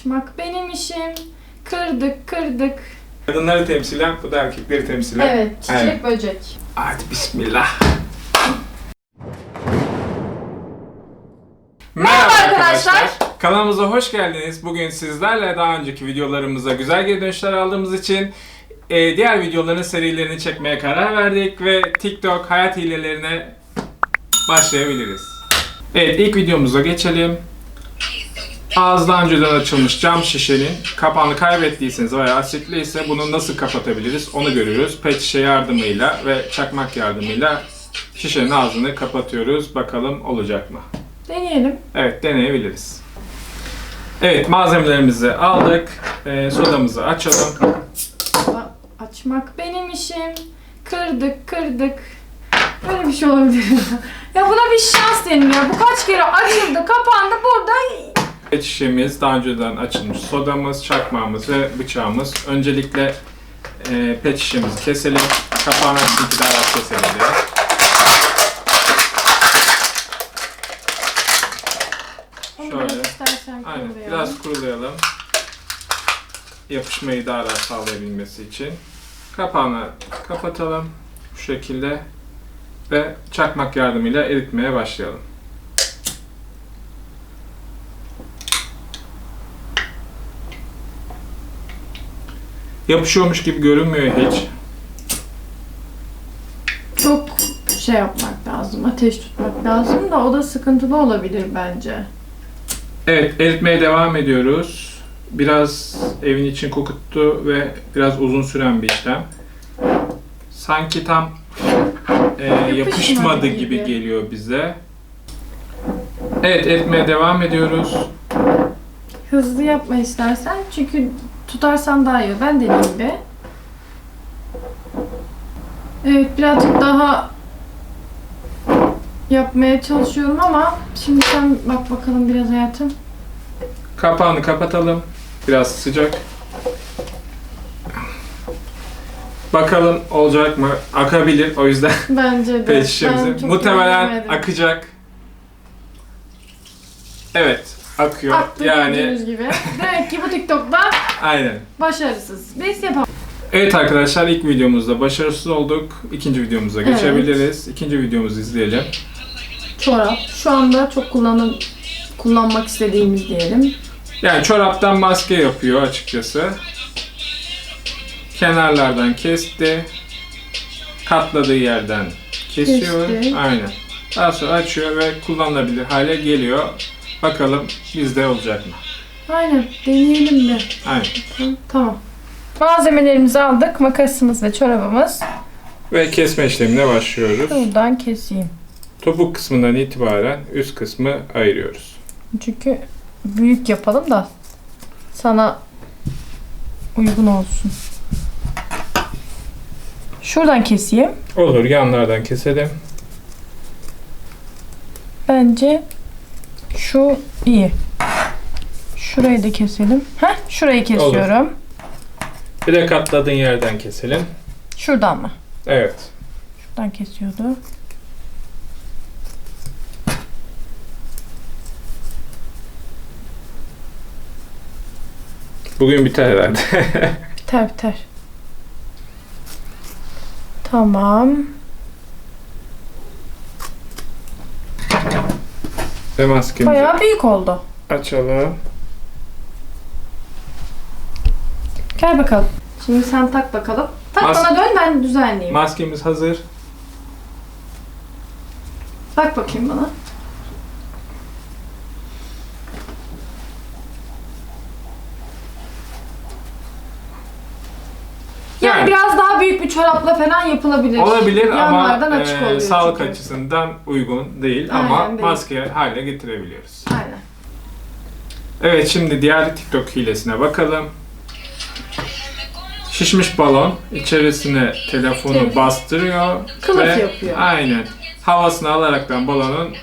Açmak benim işim. Kırdık kırdık. Kadınları temsilen, bu da erkekleri temsilen. Evet çiçek Evet. böcek. Hadi bismillah. Merhaba arkadaşlar. Kanalımıza hoş geldiniz. Bugün sizlerle daha önceki videolarımıza güzel geri dönüşler aldığımız için e, diğer videoların serilerini çekmeye karar verdik ve TikTok hayat hilelerine başlayabiliriz. Evet ilk videomuza geçelim. Ağızdan önceden açılmış cam şişenin kapağını kaybettiyseniz veya asitli ise bunu nasıl kapatabiliriz onu görüyoruz. Pet şişe yardımıyla ve çakmak yardımıyla şişenin ağzını kapatıyoruz. Bakalım olacak mı? Deneyelim. Evet deneyebiliriz. Evet malzemelerimizi aldık. Ee, sodamızı açalım. Açmak benim işim. Kırdık kırdık. Böyle bir şey olabilir. ya buna bir şans ya. Bu kaç kere açıldı, kapandı burada. Pet şişemiz daha önceden açılmış sodamız, çakmağımız ve bıçağımız. Öncelikle e, pet şişemizi keselim. Kapağını açtık daha rahat keselim diye. Şöyle. Aynen. Biraz kurulayalım. Yapışmayı daha rahat sağlayabilmesi için. Kapağını kapatalım. Bu şekilde. Ve çakmak yardımıyla eritmeye başlayalım. Yapışıyormuş gibi görünmüyor hiç. Çok şey yapmak lazım, ateş tutmak lazım da o da sıkıntılı olabilir bence. Evet, eritmeye devam ediyoruz. Biraz evin için kokuttu ve biraz uzun süren bir işlem. Sanki tam e, yapışmadı gibi. gibi. geliyor bize. Evet, eritmeye devam ediyoruz. Hızlı yapma istersen çünkü tutarsan daha iyi. Ben deneyeyim bir. Evet birazcık daha yapmaya çalışıyorum ama şimdi sen bak bakalım biraz hayatım. Kapağını kapatalım. Biraz sıcak. Bakalım olacak mı? Akabilir o yüzden Bence de. çok Muhtemelen akacak. Evet, akıyor. Aktı yani gördüğünüz gibi. Demek ki bu TikTok'ta aynen. başarısız. Biz yapalım. Evet arkadaşlar ilk videomuzda başarısız olduk. İkinci videomuza Evet. geçebiliriz. İkinci videomuzu izleyelim. Çorap. Şu anda çok kullanım kullanmak istediğimiz diyelim. Yani çoraptan maske yapıyor açıkçası. Kenarlardan kesti. Katladığı yerden kesiyor. Kesti. Aynen. Daha sonra açıyor ve kullanılabilir hale geliyor. Bakalım bizde olacak mı? Aynen. Deneyelim bir. Aynen. Tamam. Malzemelerimizi aldık. Makasımız ve çorabımız. Ve kesme işlemine başlıyoruz. Buradan keseyim. Topuk kısmından itibaren üst kısmı ayırıyoruz. Çünkü büyük yapalım da sana uygun olsun. Şuradan keseyim. Olur yanlardan keselim. Bence şu iyi. Şurayı da keselim. Heh, şurayı kesiyorum. Bir de katladığın yerden keselim. Şuradan mı? Evet. Şuradan kesiyordu. Bugün biter herhalde. Biter biter. Tamam. Ve maskemizi Bayağı büyük oldu. açalım. Gel bakalım. Şimdi sen tak bakalım. Tak Mas- bana dön ben düzenleyeyim. Maskemiz hazır. Bak bakayım bana. Yani, Yani. biraz daha büyük bir çorapla falan yapılabilir. Olabilir Yanlardan ama açık e, oluyor sağlık çünkü. açısından uygun değil ama Aynen, değil. maske haline getirebiliyoruz. Aynen. Evet şimdi diğer TikTok hilesine bakalım. Şişmiş balon içerisine telefonu Telefon. bastırıyor Kılıf ve yapıyor. aynen havasını alaraktan balonun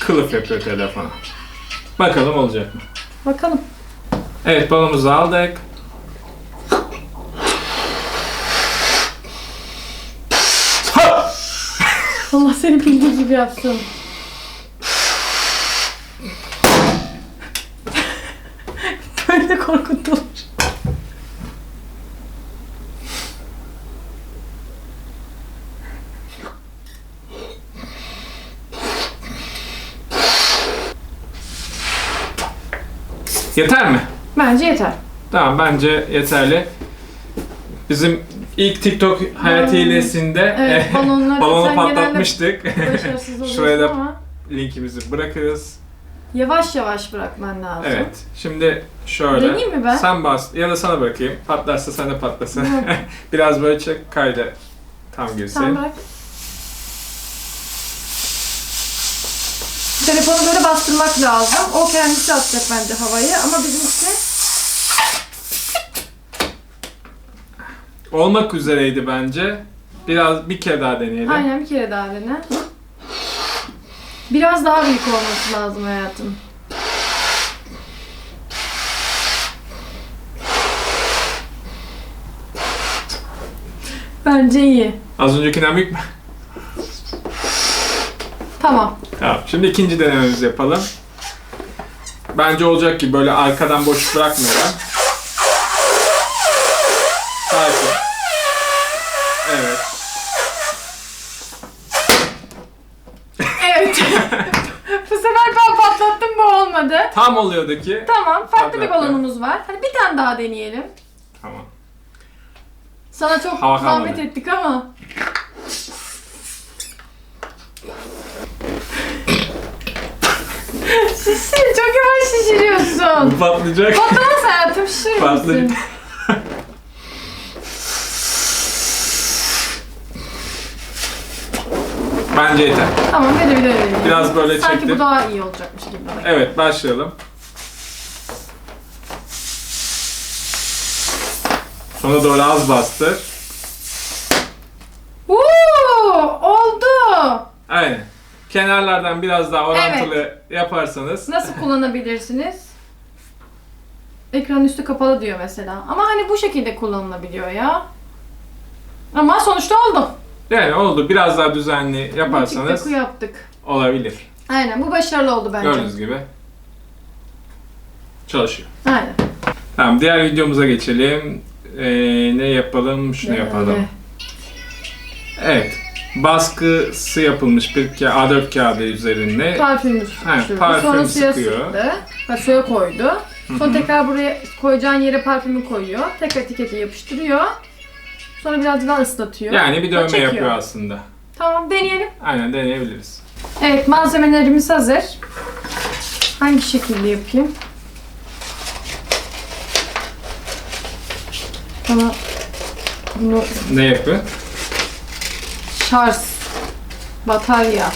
kılıf yapıyor telefona. Bakalım olacak mı? Bakalım. Evet balonumuzu aldık. seni bildiği gibi yapsın. Böyle korkutulur. Yeter mi? Bence yeter. Tamam bence yeterli. Bizim ilk TikTok hayat Hmm. hilesinde Evet, eh, balonu sen patlatmıştık. Başarısız oluyorsun Şuraya da ama linkimizi bırakırız. yavaş yavaş bırakman lazım. Evet. Şimdi şöyle. Deneyeyim mi ben? Sen bas ya da sana bırakayım. Patlarsa sen de patlasın. Yok. Biraz böyle çek kayda tam girsin. Sen bırak. Telefonu böyle bastırmak lazım. O kendisi atacak bence havayı ama bizimki Olmak üzereydi bence. Biraz bir kere daha deneyelim. aynen bir kere daha dene. Biraz daha büyük olması lazım hayatım. Bence iyi. Az öncekinden büyük mü? Tamam. Tamam. Şimdi ikinci denememizi yapalım. Bence olacak ki böyle arkadan boş bırakmayalım. Tam oluyordu ki. Tamam farklı bir Patlattı. balonumuz var. Hadi bir tane daha deneyelim. Tamam. Sana çok Hava zahmet ettik ama. Şişir, çok yavaş şişiriyorsun. Bu patlayacak. Patlamaz hayatım, şişirir Patlayacak. misin? Bence yeter. Tamam, deneyelim. Biraz böyle Sanki çektim. bu daha iyi olacakmış gibi. Evet başlayalım. Sona doğru az bastır. Uuu, oldu. Aynen. Kenarlardan biraz daha orantılı yaparsanız. Nasıl kullanabilirsiniz? Ekranın üstü kapalı diyor mesela. Ama hani bu şekilde kullanılabiliyor ya. Ama sonuçta oldu. Yani oldu. Biraz daha düzenli yaparsanız TikTok'u yaptık. olabilir. Aynen bu başarılı oldu bence. Gördüğünüz gibi. Çalışıyor. Aynen. Tamam diğer videomuza geçelim. Ee, ne yapalım? Şunu yapalım. Evet. Baskısı yapılmış bir ka- A4 kağıdı üzerinde. Parfümü Aynen, sürdü. parfüm Sonra suya sıkıyor. sıktı. Ha, suya koydu. Sonra tekrar buraya koyacağın yere parfümü koyuyor. Tekrar etiketi yapıştırıyor. Sonra biraz daha ıslatıyor. Yani bir Sonra dövme çekiyor. yapıyor aslında. Tamam deneyelim. Aynen deneyebiliriz. Evet malzemelerimiz hazır. Hangi şekilde yapayım? Bana bunu Ne yapıyor? şarj, batarya.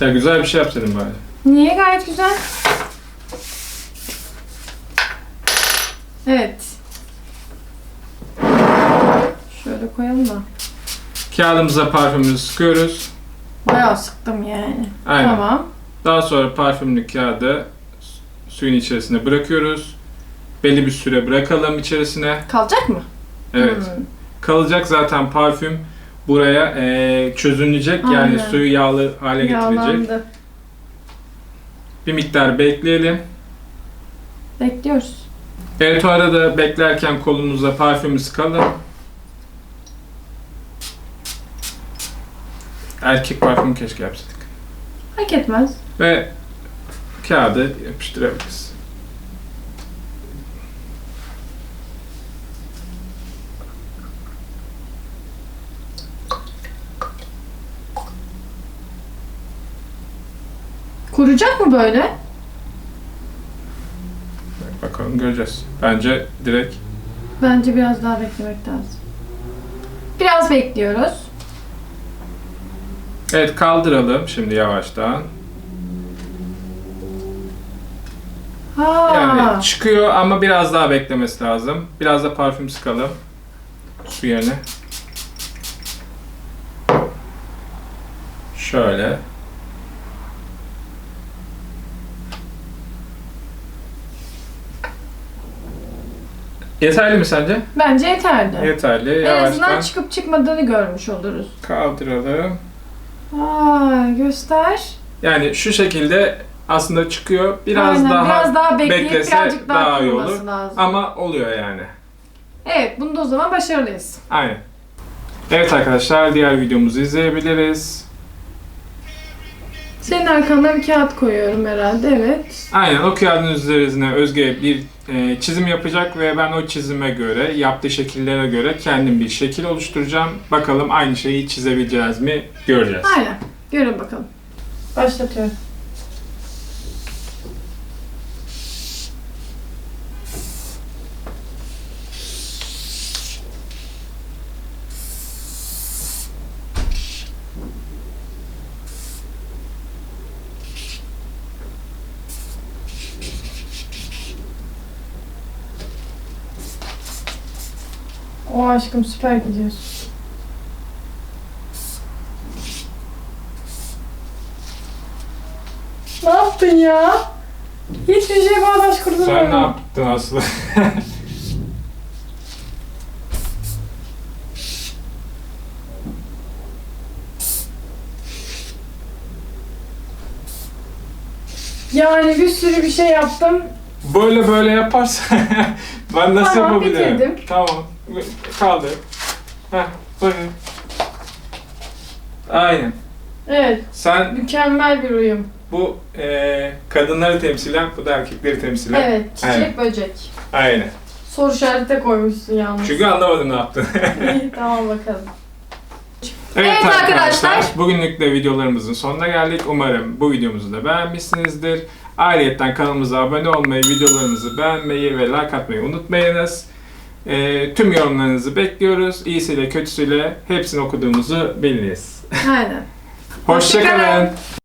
Ya güzel bir şey yapsaydın bari. Niye gayet güzel? Evet. Koyalım da. Kağıdımıza parfümümüzü sıkıyoruz. Bayağı sıktım yani. Aynen. Tamam. Daha sonra parfümlü kağıdı su- suyun içerisine bırakıyoruz. Belli bir süre bırakalım içerisine. Kalacak mı? Evet. Hmm. Kalacak zaten parfüm buraya eee, çözünecek yani Aynen. suyu yağlı hale getirecek. Yağlandı. Bir miktar bekleyelim. Bekliyoruz. Evet o arada beklerken kolunuza parfümü sıkalım. Erkek parfümü keşke yapsaydık. Fark etmez. Ve kağıdı yapıştırabiliriz. Kuracak mı böyle? Bakalım göreceğiz. Bence direkt Bence biraz daha beklemek lazım. Biraz bekliyoruz. Evet kaldıralım şimdi yavaştan. Ha. Yani çıkıyor ama biraz daha beklemesi lazım. Biraz da parfüm sıkalım. Su yerine. Şöyle. Yeterli mi sence? Bence yeterli. Yeterli. en azından çıkıp çıkmadığını görmüş oluruz. kaldıralım. Aa, göster. Yani şu şekilde aslında çıkıyor. Biraz Aynen, daha biraz daha bekleyip beklese birazcık daha, daha iyi olur. lazım. ama oluyor yani. Evet, bunda o zaman başarılıyız. Aynen. Evet arkadaşlar diğer videomuzu izleyebiliriz. Senin arkanda bir kağıt koyuyorum herhalde evet. Aynen o kağıdın üzerine Özge bir e, çizim yapacak ve ben o çizime göre, yaptığı şekillere göre kendim bir şekil oluşturacağım. Bakalım aynı şeyi çizebileceğiz mi göreceğiz. Aynen. Görün bakalım. Başlatıyorum. O aşkım süper gidiyorsun. Ne yaptın ya? Hiçbir şey bağdaş kurdurmadın. Sen ne yaptın Aslı? Yani bir sürü bir şey yaptım. böyle böyle yaparsan ben nasıl Tamam, yapabilirim? bitirdim. Tamam. Kaldı. Heh, bakın. Aynen. Evet, Sen mükemmel bir uyum. bu e, kadınları temsilen, bu da erkekleri temsilen. Evet, çiçek Aynen. böcek. Aynen. Soru işareti de koymuşsun yalnız. Çünkü anlamadım ne yaptın. İyi, tamam bakalım. Evet, Evet arkadaşlar, bugünlük de videolarımızın sonuna geldik. Umarım bu videomuzu da beğenmişsinizdir. Ayrıca kanalımıza abone olmayı, videolarımızı beğenmeyi ve like atmayı unutmayınız. Ee, tüm yorumlarınızı bekliyoruz. İyisiyle kötüsüyle hepsini okuduğumuzu biliniz. Aynen. Hoşçakalın. Hoşça.